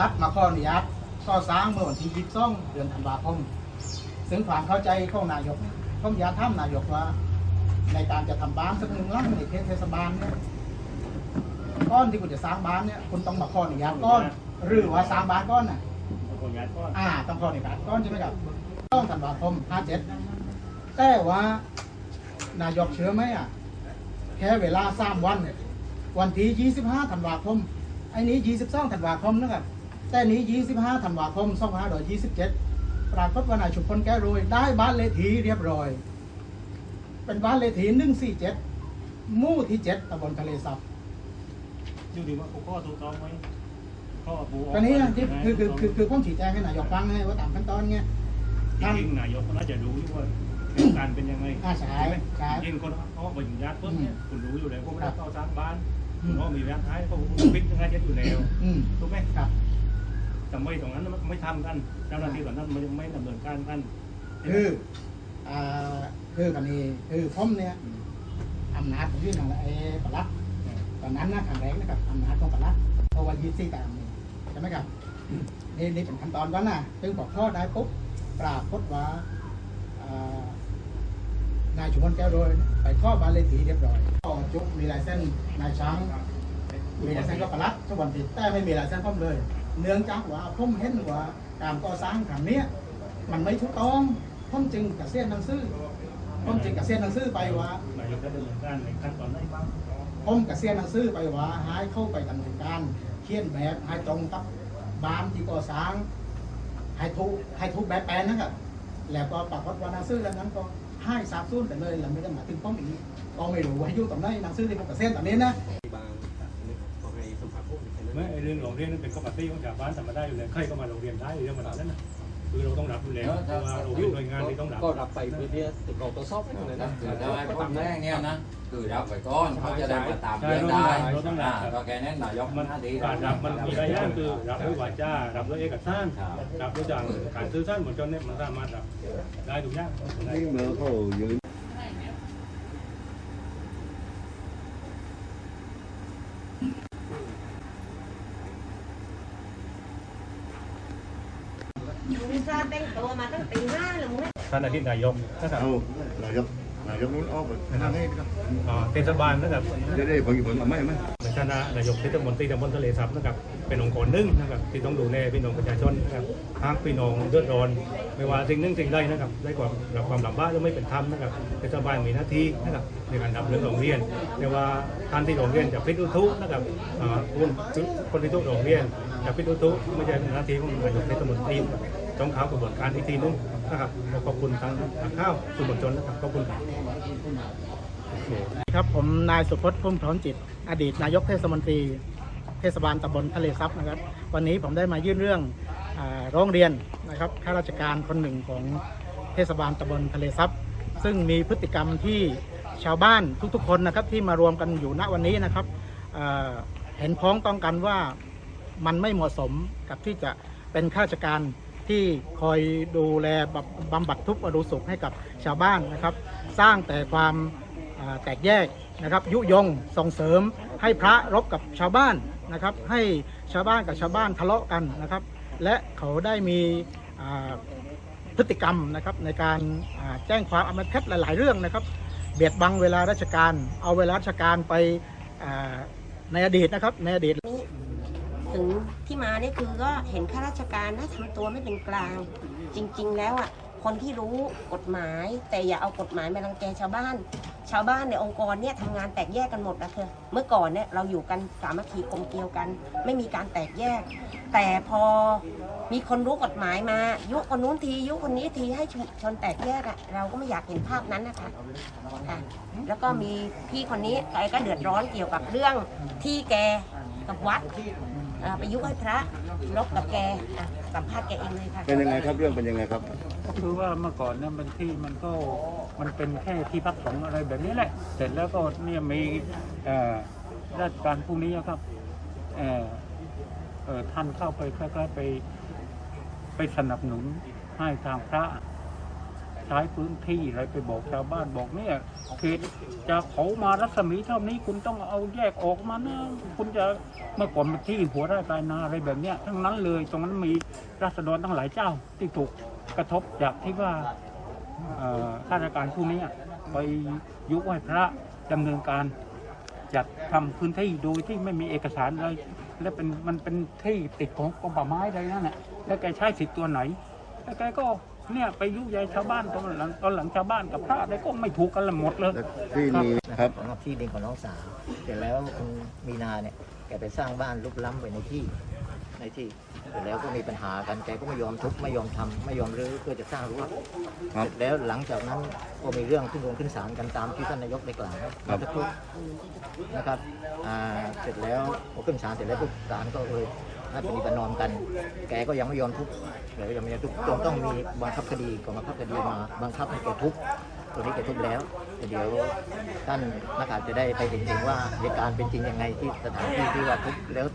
ลัดมาขออนุญาตก่อสร้างเมื่อวันที่22เดือนธันวาคม ซึ่งความเข้าใจของนายกผมอยากถามนายกว่า ในการจะทำบ้านสักหนึ่งหลังในเขตเทศบาลเนี่ยก้อนที่คุณจะสร้างบ้านเนี่ยคุณต้องมาขออนุญาตก้อน หรือว่าสร้างบ้านก้อนน่ะคนงานก็อ่าต้องขออนุญาตก้อนใช่ไหมครับต้องธันวาคม57แต่ว่านายกเชื่อไหมอะแค่เวลาสามวันเนี่ยวันที่25ธันวาคมไอ้นี้22ธันวาคมนะครับ แต่นี้ 25ธันวาคม2527 ปรากฏว่านายชุมพลแก้วรวยได้บ้านเลขที่เรียบร้อย เป็นบ้านเลขที่147หมู่ที่ 7ตำบลทะเลซับอยู่ดีว่าเขาข้อถูกต้องไหมข้อบูตอนนี้นะที่คือคือคือคือผมชี้แจงให้นายกฟังให้ว่าตามขั้นตอนไงจริงๆนายกก็น่าจะรู้อยู่ว่าการเป็นยังไงอ่าใช่ไหมใช่จริงๆคนเขามาอยู่ญาติต้นเนี่ยคุณรู้อยู่แล้วพวกไม่ได้เข้าสร้างบ้านอืคุณมก็มีแวะท้ายเขาพิษยังไงจะอยู่แล้วอืมถูกไหมครับ แต่ไม่ตรงนั้นไม่ทำกันเจ้าหน้าที่ตอนนั้นมันยังไม่ดำเนินการกันคืออ่าคือกันนี้คือผมเนี่ยอำนาจของยื่นของไอ้ปลัดตอนนั้นนะครั้งแรกนะครับอำนาจของปลัดเพราะว่ายี่สี่ตามนี่ใช่ไหมครับนี่นี่เป็นขั้นตอนก่อนนะซึ่งบอกข้อได้ปุ๊บปรากฏว่านายชุมพลแก้วโรยไปข้อบานเลขที่เรียบร้อยก็จุกมีลายเส้นนายช้างมีลายเส้นก็ปลัดทุกวันติดแต่ไม่มีลายเส้นผมเลย เนื่องจากว่าผมเห็นว่าการก่อสร้างครั้งนี้มันไม่ถูกต้องผมจึงกระเซียนหนังสือผมจึงกระเซียนหนังสือไปว่านายกได้ดำเนินการในขั้นตอนไหนบ้างผมกระเซียนหนังสือไปว่าให้เข้าไปดำเนินการเขียนแบบให้ตรงกับบ้านที่ก่อสร้างให้ทุกให้ทุกแบบแปลนนะครับแล้วก็ปรากฏว่าหนังสือแล้วนั้นก็ให้สาบสูญไปเลยแล้วไม่ได้มาถึงผมอีกก็ไม่รู้ว่าอยู่ตรงไหนหนังสือที่ผมกระเซียนตอนนี้นะ ผัสพวกนี้แค่นั้นไม่ไอ้เรื่องโรงเรียนนั่นเป็นปกติของชาวบ้านทำมาได้อยู่แล้วใครก็มาโรงเรียนได้เรื่องมันนั้นนะคือเราต้องรับอยู่แล้วเพราะว่าโรงเรียนหน่วยงานที่ต้องรับก็รับไปเพื่อที่จะเราตรวจสอบให้หน่อยนะคือถ้าไอ้คนแรกเนี่ยนะคือรับไปก่อนเขาจะได้มาตามเรื่องได้อ่าก็แค่นั้นนายกมันหน้าที่การรับมันมีหลายอย่างคือรับด้วยวาจารับด้วยเอกสารรับด้วยอย่างการซื้อสารมวลชนเนี่ยมันสามารถรับได้ทุกอย่างนี่เมื่อเขายืน ซ่าแต่งตัวมาตั้งตีห้าเลยมึงเนี่ยท่านอาทิตย์นายกนะครับเอานายกนายกนู้นออกไปทางนี้ครับอ่าเทศบาลนะครับจะได้ผลผลมาไหมไหมในฐานะนายกเทศมนตรีตำบลทะเลซับนะครับเป็นองค์กรหนึ่งนะครับที่ต้องดูแลพี่น้องประชาชนนะครับหากพี่น้องเดือดร้อน ไม่ว่าสิ่งหนึ่งสิ่งใดนะครับ ได้ความรับความลำบากหรือไม่เป็นธรรมนะครับเทศบาลมีหน้าที่นะครับในการรับเรื่องโรงเรียนไม่ว่าท่านที่โรงเรียนจะพิจอุทุนะครับอ่าคุณคนที่ทุกโรงเรียนจะพิจอุทุไม่ใช่เป็นหน้าที่ของนายกเทศมนตรี ต้องเข้ากระบวนการอีกทีนึงนะครับขอบคุณทางข้าวสื่อมวลชนนะครับขอบคุณครับครับ ผมนายสุพจน์พุ่มถอนจิต อดีตนายกเทศมนตรีเทศบาลตำบลทะเลซับนะครับ วันนี้ผมได้มายื่นเรื่องอร้องเรียนนะครับข้าราชการคนหนึ่งของเทศบาลตำบลทะเลซับซึ่งมีพฤติกรรมที่ชาวบ้านทุกๆ คนนะครับที่มารวมกันอยู่ณวันนี้นะครับเอ่อเห็นพ้องต้องกันว่ามันไม่เหมาะสมกับที่จะเป็นข้าราชการ ที่คอยดูแลบำบำบัดทุกข์อรุสุขให้กับชาวบ้านนะครับ สร้างแต่ความแตกแยกนะครับ ยุยงส่งเสริมให้พระรบกับชาวบ้านนะครับ ให้ชาวบ้านกับชาวบ้านทะเลาะกันนะครับ และเขาได้มีพฤติกรรมนะครับในการแจ้งความอำมเท็จหลาย ๆ เรื่องนะครับ เบียดบังเวลาราชการ เอาเวลาราชการไปในอดีตนะครับในอดีตนี่ ถึงที่มาเนี่ยคือก็เห็นข้าราชการนะทำตัวไม่เป็นกลาง จริง ๆ แล้วอะคนที่รู้กฎหมาย แต่อย่าเอากฎหมายมารังแกชาวบ้าน ชาวบ้านในองค์กรเนี่ยทำงานแตกแยกกันหมดนะเธอเมื่อก่อนเนี่ยเราอยู่กันสามัคคีกลมเกลียวกัน ไม่มีการแตกแยก แต่พอมีคนรู้กฎหมายมา ยุคนนู้นที ยุคนนี้ทีให้ชชนแตกแยกอะเราก็ไม่อยากเห็นภาพนั้นนะคะค่ะแล้วก็มีพี่คนนี้แกก็เดือดร้อนเกี่ยวกับเรื่องที่แกกับวัด อ่าไปยุให้พระลบกับแกอะสัมภาษณ์แกเองเลยค่ะเป็นยังไงครับเรื่องเป็นยังไงครับ ก็คือว่าเมื่อก่อนเนี่ยมันที่มันก็มันเป็นแค่ที่พักสงฆ์อะไรแบบนี้แหละ เสร็จแล้วก็เนี่ยมีเอ่อราชการพวกนี้ครับเอ่อเอ่อท่านเข้าไปคล้ายๆไป ไปสนับสนุนให้ทางพระ ใช้พื้นที่อะไรไปบอกชาวบ้านบอกเนี่ยเขตจะเขามารัศมีเท่านี้คุณต้องเอาแยกออกมานะคุณจะเมื่อก่อนที่หัวไร่ปลายนาอะไรแบบเนี้ยทั้งนั้นเลยตรงนั้นมีราษฎรทั้งหลายเจ้าที่ถูกกระทบจากที่ว่าข้าราชการผู้นี้ไปยุไหว้พระดำเนินการจัดทำพื้นที่โดยที่ไม่มีเอกสารเลยและเป็นมันเป็นที่ติดของกรมป่าไม้อะไรนั่นแหละแล้วแกใช้สิทธิ์ตัวไหนแล้วแกก็ เนี่ยไปยุยายชาวบ้านตอนหลังตอนหลังชาวบ้านกับพระอะไรก็ไม่ถูกกันละหมดเลยแล้วที่นี้ครับสำหรับที่ดินของน้องสาวเสร็จแล้วคุณมีนาเนี่ยแกไปสร้างบ้านลุกล้ำไปในที่ในที่เสร็จแล้วก็มีปัญหากันแกก็ไม่ยอมทุบไม่ยอมทำไม่ยอมรื้อเพื่อจะสร้างรั้วครับเสร็จแล้วหลังจากนั้นก็มีเรื่องขึ้นโรงขึ้นศาลกันตามที่ท่านนายกได้กล่าวครับเมื่อสักครู่นะครับอ่าเสร็จแล้วพอขึ้นศาลเสร็จแล้วปุ๊บศาลก็เลย ให้ปฏิบัตินอมกัน แกก็ยังไม่ยอมทุบแกก็ยังไม่ยอมทุบจนต้องมีบังคับคดีกองบังคับคดีมา บังคับให้แกทุบตัวนี้แกทุบแล้วแต่เดี๋ยวท่านนักข่าวจะได้ไปเห็นถึงว่าเหตุการณ์เป็นจริงยังไงที่สถานที่ที่ว่าทุบแล้ว